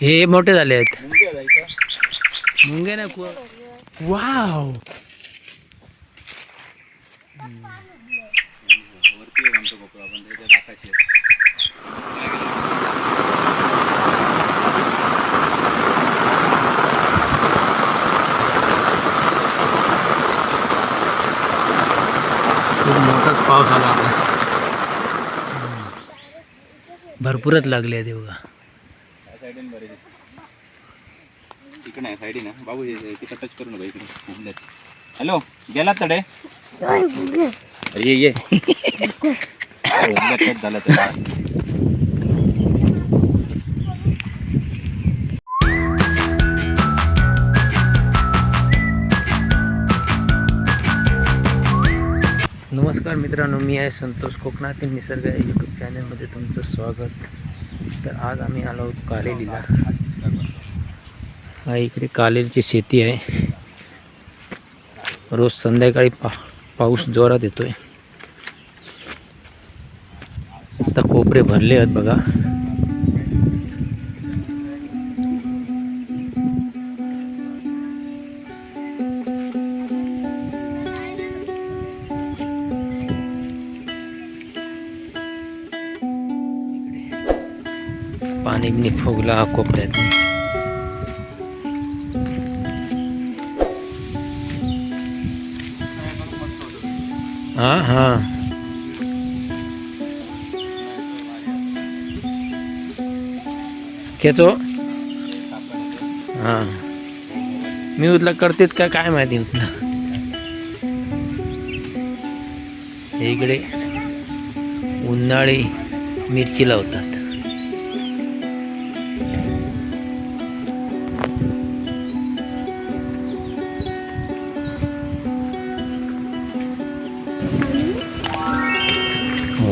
हे मोठे झाले आहेत. मुंगे ना वाव. मोठाच पाऊस आला. भरपूरच लागले ते बघा. साईडीन बरे इकडे नाही बाबू हे- तिथं टच करू नका इकडे. हॅलो गेलात तडे? अरे ये. ये टच झालं तर नमस्कार मित्रांनो मी आहे संतोष कोकणातील निसर्ग या यूट्यूब चॅनलमध्ये तुमचं स्वागत. तर आज आम्ही आलो आहोत कालेलीला. हा इकडे कालेलीची शेती आहे. रोज संध्याकाळी पा पाऊस जोरात येतोय. आता कोपरे भरले आहेत बघा. पाणी बिनी फुगला हा कोपऱ्यात. हा हा. खेतो हा. मी उतला करतेत का काय माहिती उतला इकडे उन्हाळी मिरची लावतात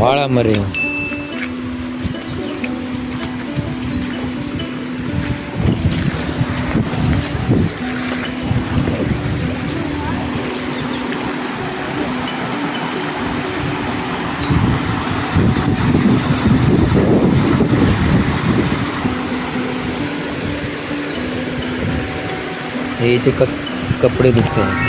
વાળા मरे. हे इथे क कपडे दिसते.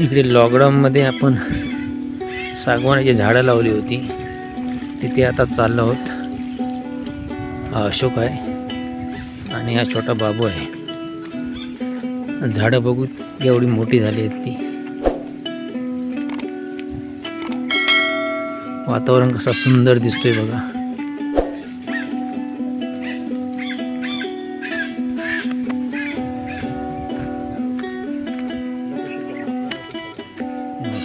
इकडे लॉकडाऊनमध्ये आपण सागवानाची झाडं लावली होती. तिथे आता चाललो आहोत. हा अशोक आहे आणि हा छोटा बाबू आहे. झाडं बघू एवढी मोठी झाली आहेत ती. वातावरण कसा सुंदर दिसतोय बघा.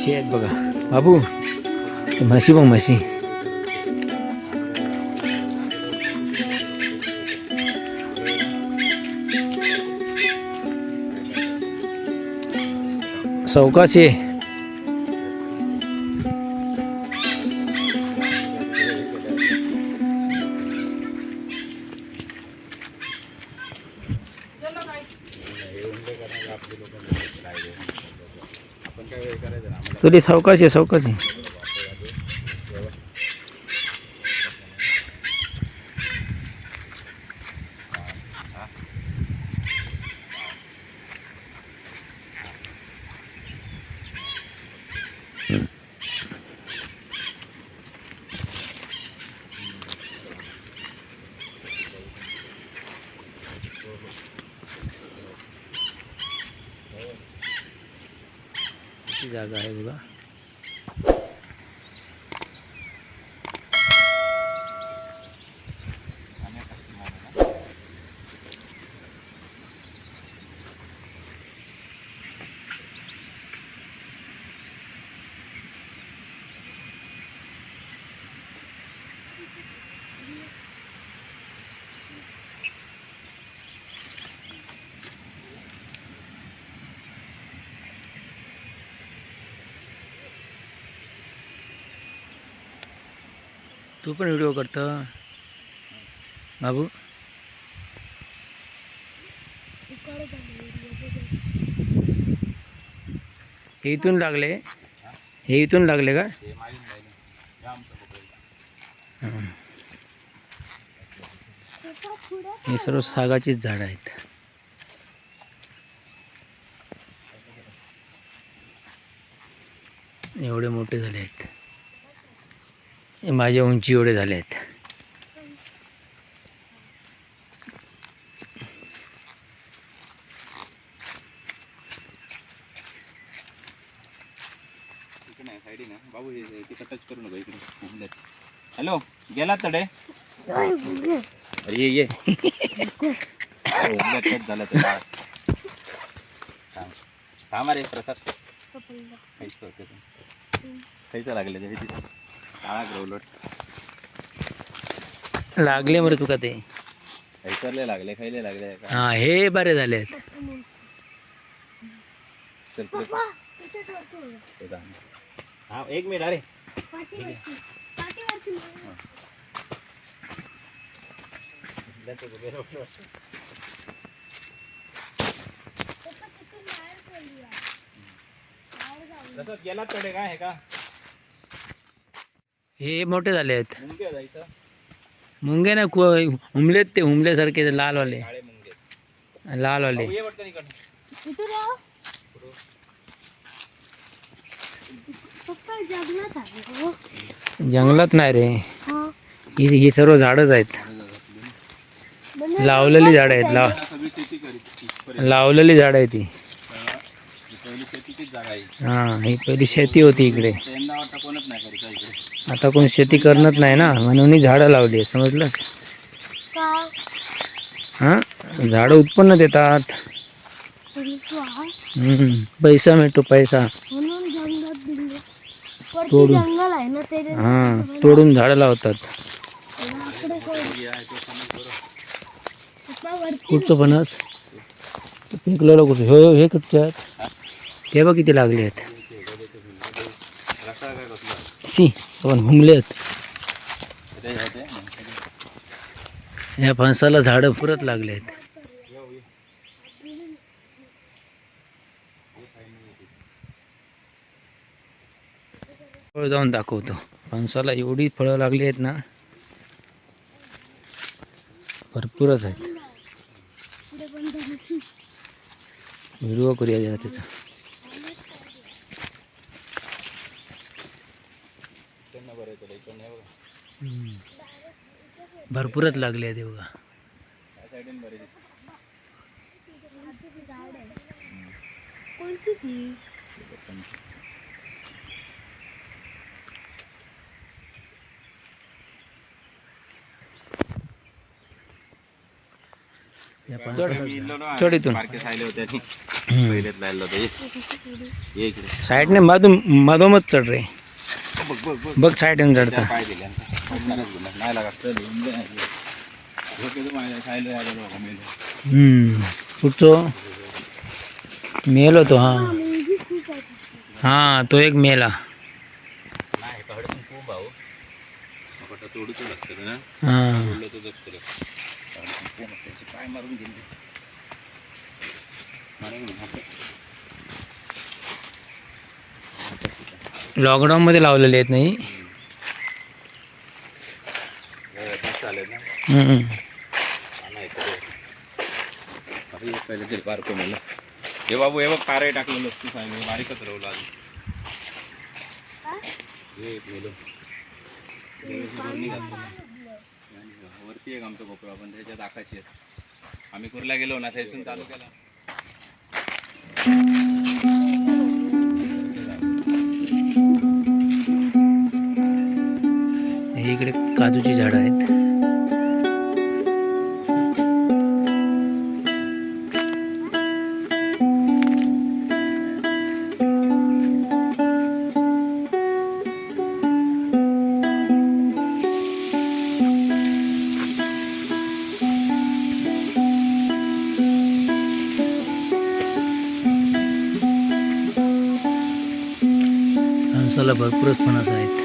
म्हशी आहेत बघा. बाबू म्हशी बघ म्हशी. सावकाश તો સાવકાશી સાવકાશી. आहे सावकाश तू पण व्हिडिओ करतो. बाबू. हे इथून लागले. हे इथून लागले का? हे सर्व सागाचीच झाडं आहेत. एवढे मोठे झाले आहेत. माझ्या उंची एवढे झाले आहेत. हॅलो गेला तडे? अरे ये झालं. थांब. थांब रे प्रसाद. खायचं लागले ते तिथे. लागले बरं तुका ते? खायचरले लागले खायले लागले का? हा हे बरे झाले. हा एक मिनिट अरे. प्रसाद गेला तडे काय आहे का? हे मोठे झाले आहेत. मुंगे ना को हुमलेत ते हुमल्यासारखे ते लालवाले. लालवाले. इकडनं. जंगलात नाही रे. ही. ही सर्व झाडच आहेत. लावलेली झाडं आहेत. लाव लावलेली झाडं आहेत ती पहिली शेतीचीच जागा आहे. हा ही पहिली शेती होती इकडे. आता कोण शेती करत नाही ना म्हणून झाडं लावली समजलंस? हा? झाडं उत्पन्न देतात. हम्म, पैसा मिळतो पैसा. तोडून. हा तोडून झाडं लावतात. कुठचं फणस पिकलेलं कुठं हे हे कुठचे आहेत? ते बघ किती लागले आहेत. सी पण हुमले आहेत ते होते या फणसाला झाडं पुरत लागले आहेत फळ जाऊन दाखवतो. फणसाला एवढी फळं लागली आहेत ना भरपूरच आहेत. व्हिडिओ करूया जरा त्याचा. त्यांना बरं येतं इकडनं बघा हम्म. भरपूरच लागले आहेत हे बघा त्या साईडून बरे दिसतं. या मी फणसाला- इल्लो ना, चढ इथून. सायले होते आणि हम्म. पहिलेच लायला होतं ये. ये इकडे साईडने मधून मधोमध चढ रे बघ बघ बघ बघ साईडने चढता पाय. नाही लागत. येऊन बघा, मेलो. कुठतो होतो हा. हा तो एक मेला. हा मारून लॉकडाऊनमध्ये लावलेले आहेत नाही. हे मस्त ना नाही तर ते- अरे, हे पहिले तरी बारको म्हणलं हे बाबू हे बघ कारही टाकलेलं तू सांग हे बारीकच राहलं आधी हे वरती एक आमचा कोपरा पण त्याच्यात आकाशी आहेत. आम्ही कुर्ला गेलो ना थैसून चालू केला. माझ्या इकडे काजूची झाडं आहेत. फणसाला भरपूरच फणस आहेत.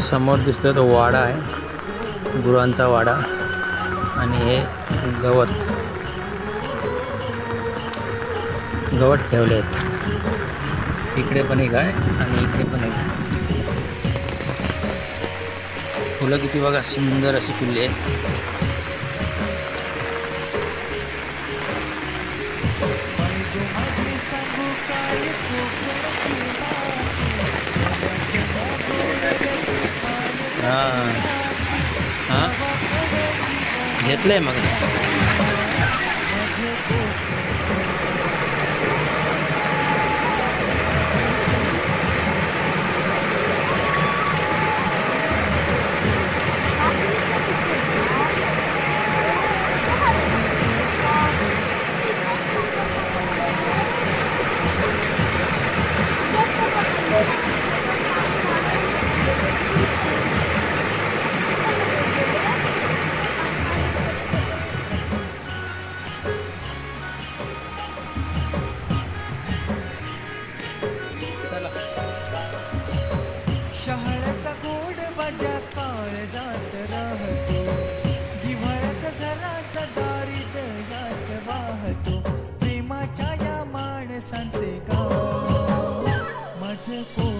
समोर दिसतोय तो वाडा आहे. गुरांचा वाडा. आणि हे गवत. गवत ठेवले आहेत. इकडे पण एक आहे आणि इकडे पण एक फुलं किती बघा सुंदर अशी फुलली आहेत. हां. हां? घेतलं आहे मग. माझं कोकणचं